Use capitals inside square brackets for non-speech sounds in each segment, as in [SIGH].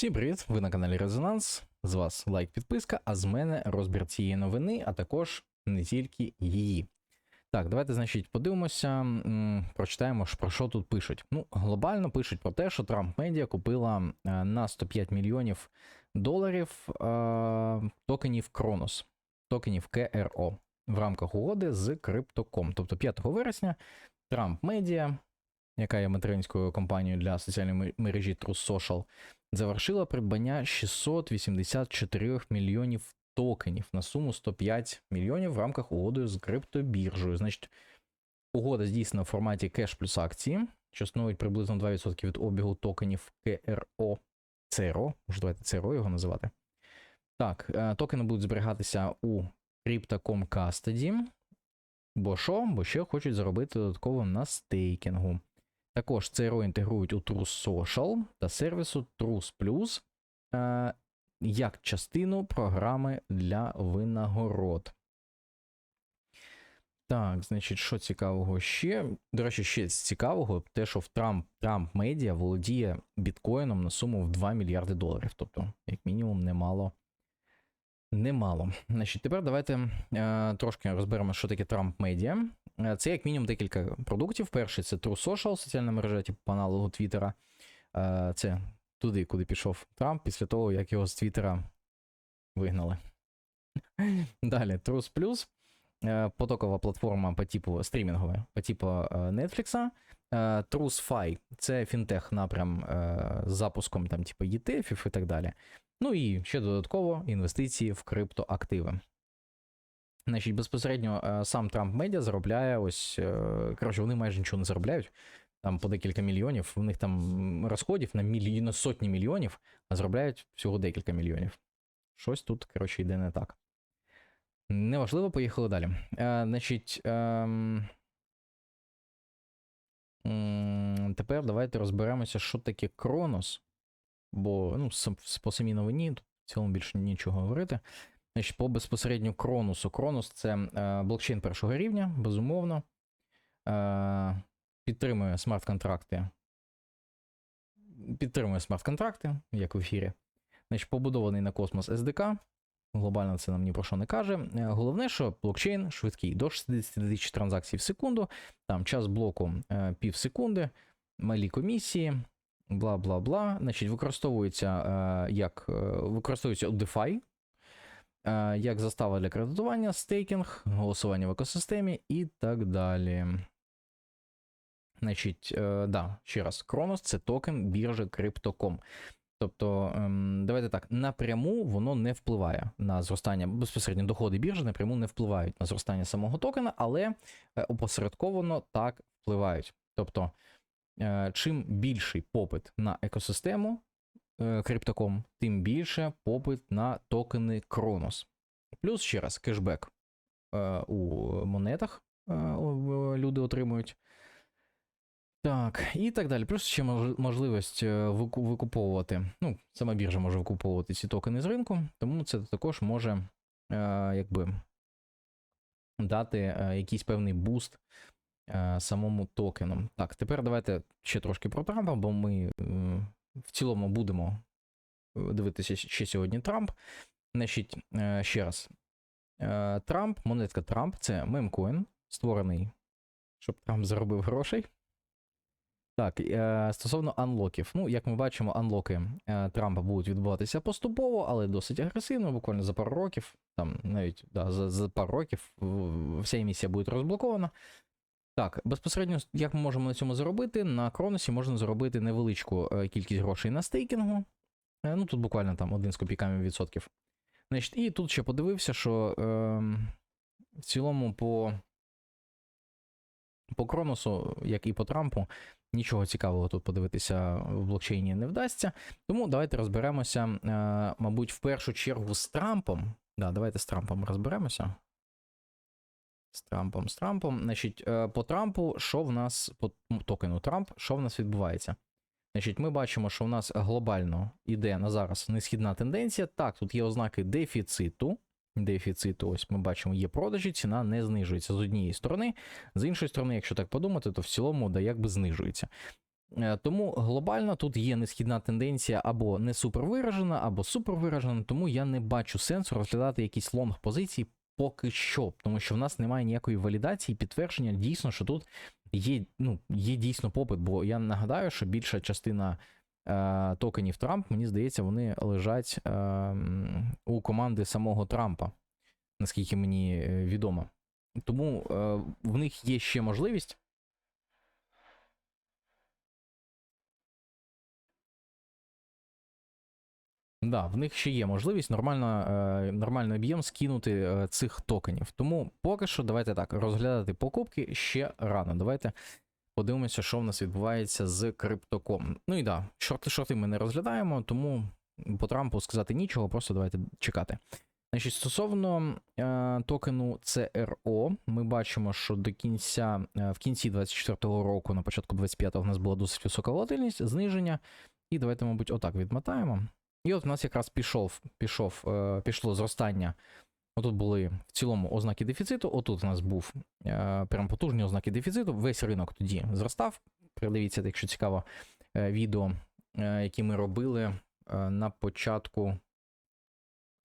Всім привіт! Ви на каналі Резонанс. З вас лайк, підписка, а з мене розбір цієї новини, а також не тільки її. Так, давайте, значить, подивимося, прочитаємо, про що тут пишуть. Ну, глобально пишуть про те, що Трамп Медіа купила е, на 105 мільйонів доларів е, токенів Кронос, токенів КРО в рамках угоди з Crypto.com. Тобто 5 вересня Трамп Медіа, яка є материнською компанією для соціальної мережі True Social, завершила придбання 684 мільйонів токенів на суму 105 мільйонів в рамках угоди з криптобіржею. Значить, угода здійснена в форматі кеш плюс акції, що становить приблизно 2% від обігу токенів КРО. ЦРО, може давайте ЦРО його називати. Так, е, токени будуть зберігатися у Crypto.com Custody. Бо що? Бо ще хочуть заробити додатково на стейкінгу. Також ЦРО інтегрують у True Social та сервісу Trus Plus е, як частину програми для винагород. Так, значить, що цікавого ще? До речі, ще з цікавого, те, що в Трамп Трамп Медіа володіє біткоїном на суму в 2 мільярди доларів. Тобто, як мінімум, немало. Немало. Значить, тепер давайте е, трошки розберемо, що таке Трамп Медіа. Е, Це як мінімум декілька продуктів. Перший це True Social, соціальна мережа, типу по аналогу Твіттера. Е, Це туди, куди пішов Трамп після того, як його з Твіттера вигнали. [LAUGHS] Далі, True Plus, е, потокова платформа по типу стрімінгова, по типу е, Netflix. TrueSFi – це фінтех напрям з запуском там, типу ETF і так далі. Ну і ще додатково інвестиції в криптоактиви. Значить, безпосередньо е, сам Трамп Медіа заробляє ось. е, Коротше, вони майже нічого не заробляють. Там по декілька мільйонів. У них там розходів на мільйон, на сотні мільйонів, а заробляють всього декілька мільйонів. Щось тут, коротше, йде не так. Неважливо, поїхали далі. Е, значить. м, Тепер давайте розберемося, що таке Кронос. Бо ну, по самій новині тут в цілому більше нічого говорити. Значить, по безпосередньо Кроносу. Кронос це е, блокчейн першого рівня, безумовно. Е, підтримує смарт-контракти. Підтримує смарт-контракти, як в ефірі. Значить, побудований на космос SDK. Глобально це нам ні про що не каже. Е, Головне, що блокчейн швидкий до 60 тисяч транзакцій в секунду. Там час блоку е, пів секунди, малі комісії, бла бла бла. Значить, використовується е, як е, використовується у DeFi, е, як застава для кредитування, стейкінг, голосування в екосистемі і так далі. Значить, да, ще раз, Кронос це токен біржі Crypto.com. Тобто, ем, давайте так, напряму воно не впливає на зростання, безпосередньо доходи біржі напряму не впливають на зростання самого токена, але опосередковано так впливають. Тобто, чим більший попит на екосистему е, Crypto.com, тим більше попит на токени Кронос. Плюс ще раз кешбек е, у монетах е, люди отримують. Так, і так далі. Плюс ще можливість е, викуповувати. Ну, сама біржа може викуповувати ці токени з ринку, тому це також може е, якби дати е, якийсь певний буст е, самому токену. Так, тепер давайте ще трошки про Трампа, бо ми е, в цілому будемо е, дивитися ще сьогодні Трамп. Значить, е, ще раз. Е, Трамп, монетка Трамп це мемкоін, створений, щоб Трамп заробив грошей. Так, е, стосовно анлоків. Ну, як ми бачимо, анлоки е, Трампа будуть відбуватися поступово, але досить агресивно, буквально за пару років, там навіть да, за, за пару років вся емісія буде розблокована. Так, безпосередньо, як ми можемо на цьому заробити? На Кроносі можна заробити невеличку е, кількість грошей на стейкінгу. Е, ну, тут буквально там один з копійками відсотків. Значить, і тут ще подивився, що е, в цілому по, по Кроносу, як і по Трампу, нічого цікавого тут подивитися в блокчейні не вдасться. Тому давайте розберемося, е, мабуть, в першу чергу з Трампом. Да, давайте з Трампом розберемося. З Трампом, з Трампом. Значить, е, по Трампу, що в нас по токену Трамп, що в нас відбувається? Значить, ми бачимо, що в нас глобально йде на зараз несхідна тенденція. Так, тут є ознаки дефіциту. Дефіциту, ось ми бачимо, є продажі, ціна не знижується з однієї сторони. З іншої сторони, якщо так подумати, то в цілому да якби знижується. Е, Тому глобально тут є несхідна тенденція або не супер виражена, або супер виражена, тому я не бачу сенсу розглядати якісь лонг позиції поки що, тому що в нас немає ніякої валідації, підтвердження дійсно, що тут є, ну, є дійсно попит, бо я нагадаю, що більша частина е, токенів Трамп, мені здається, вони лежать е, у команди самого Трампа, наскільки мені е, відомо. Тому е, в них є ще можливість. Да, в них ще є можливість нормально, е, нормальний об'єм скинути е, цих токенів. Тому поки що давайте так розглядати покупки ще рано. Давайте подивимося, що в нас відбувається з криптоком. Ну і да, шорти шорти ми не розглядаємо, тому по Трампу сказати нічого, просто давайте чекати. Значить, стосовно е, токену CRO, ми бачимо, що до кінця, е, в кінці 24-го року, на початку 25-го, у нас була досить висока волатильність, зниження. І давайте, мабуть, отак відмотаємо. І от в нас якраз пішов, пішов, пішло зростання. Отут були в цілому ознаки дефіциту. Отут у нас був е, прям потужні ознаки дефіциту. Весь ринок тоді зростав. Придивіться, якщо цікаво, е, відео, які ми робили на початку.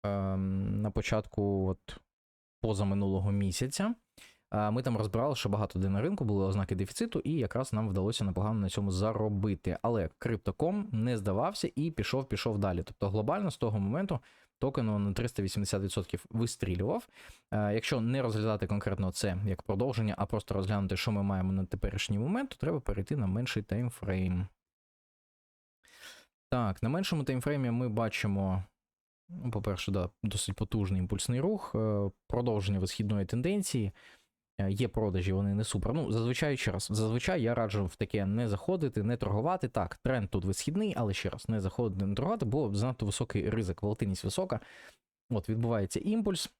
е, На початку от, позаминулого місяця. Ми там розбирали, що багато де на ринку були ознаки дефіциту, і якраз нам вдалося непогано на цьому заробити. Але криптоком не здавався і пішов, пішов далі. Тобто глобально з того моменту токен на 380% вистрілював. Якщо не розглядати конкретно це як продовження, а просто розглянути, що ми маємо на теперішній момент, то треба перейти на менший таймфрейм. Так, на меншому таймфреймі ми бачимо. Ну, по-перше, да, досить потужний імпульсний рух, е, продовження висхідної тенденції. Е, Є продажі, вони не супер. Ну, зазвичай ще раз, зазвичай я раджу в таке не заходити, не торгувати. Так, тренд тут висхідний, але ще раз, не заходити, не торгувати, бо занадто високий ризик, волатильність висока. От відбувається імпульс,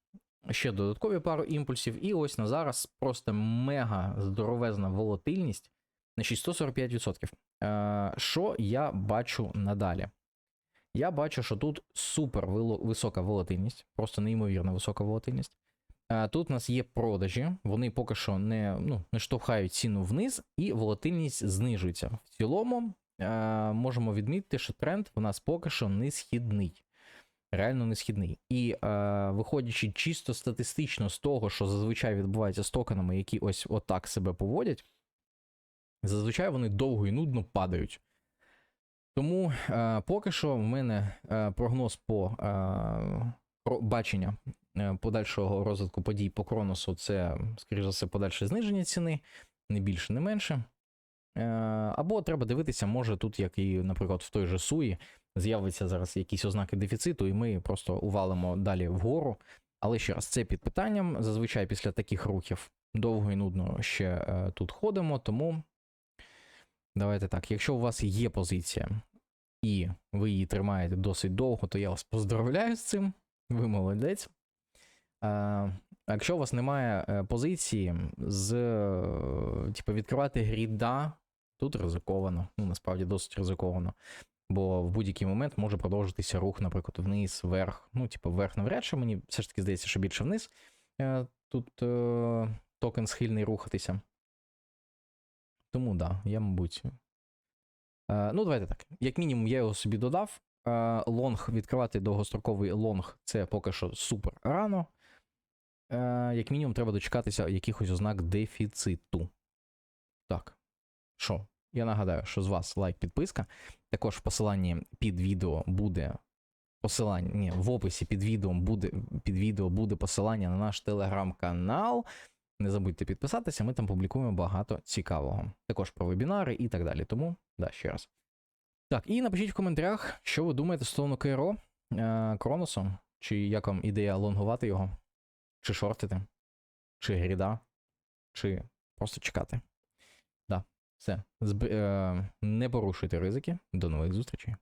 ще додаткові пару імпульсів, і ось на зараз просто мега здоровезна волатильність на 145%. Е, Що я бачу надалі? Я бачу, що тут супер висока волатильність, просто неймовірно висока волатильність. Тут у нас є продажі, вони поки що не, ну, не штовхають ціну вниз, і волатильність знижується. В цілому можемо відмітити, що тренд у нас поки що не східний. Реально не східний. І е, виходячи чисто статистично з того, що зазвичай відбувається з токенами, які ось отак себе поводять, зазвичай вони довго і нудно падають. Тому е, поки що в мене е, прогноз по е, бачення подальшого розвитку подій по Кроносу це, скоріш за все, подальше зниження ціни, не більше, не менше. Е, або треба дивитися, може тут, як і, наприклад, в той же Суї, з'являться зараз якісь ознаки дефіциту, і ми просто увалимо далі вгору. Але ще раз, це під питанням. Зазвичай після таких рухів довго і нудно ще е, тут ходимо, тому давайте так. Якщо у вас є позиція, і ви її тримаєте досить довго, то я вас поздравляю з цим. Ви молодець. Якщо у вас немає е, позиції з е, типу, відкривати гріда, тут ризиковано. Ну, насправді досить ризиковано. Бо в будь-який момент може продовжитися рух, наприклад, вниз, вверх. Ну, типу, вверх навряд чи мені все ж таки здається, що більше вниз. Е, Тут токен схильний рухатися. Тому да, я, мабуть. Ну, давайте так. Як мінімум, я його собі додав. Лонг відкривати довгостроковий лонг це поки що супер рано. Е, як мінімум, треба дочекатися якихось ознак дефіциту. Так. Що? Я нагадаю, що з вас лайк, підписка. Також в посиланні під відео буде посилання. Ні, в описі під відео буде, під відео буде посилання на наш телеграм-канал. Не забудьте підписатися, ми там публікуємо багато цікавого. Також про вебінари і так далі. Тому, да, ще раз. Так, і напишіть в коментарях, що ви думаєте стосовно КРО е, Кроносу, чи як вам ідея лонгувати його, чи шортити, чи гріда, чи просто чекати. Да, все. Зб... Е, не порушуйте ризики. До нових зустрічей.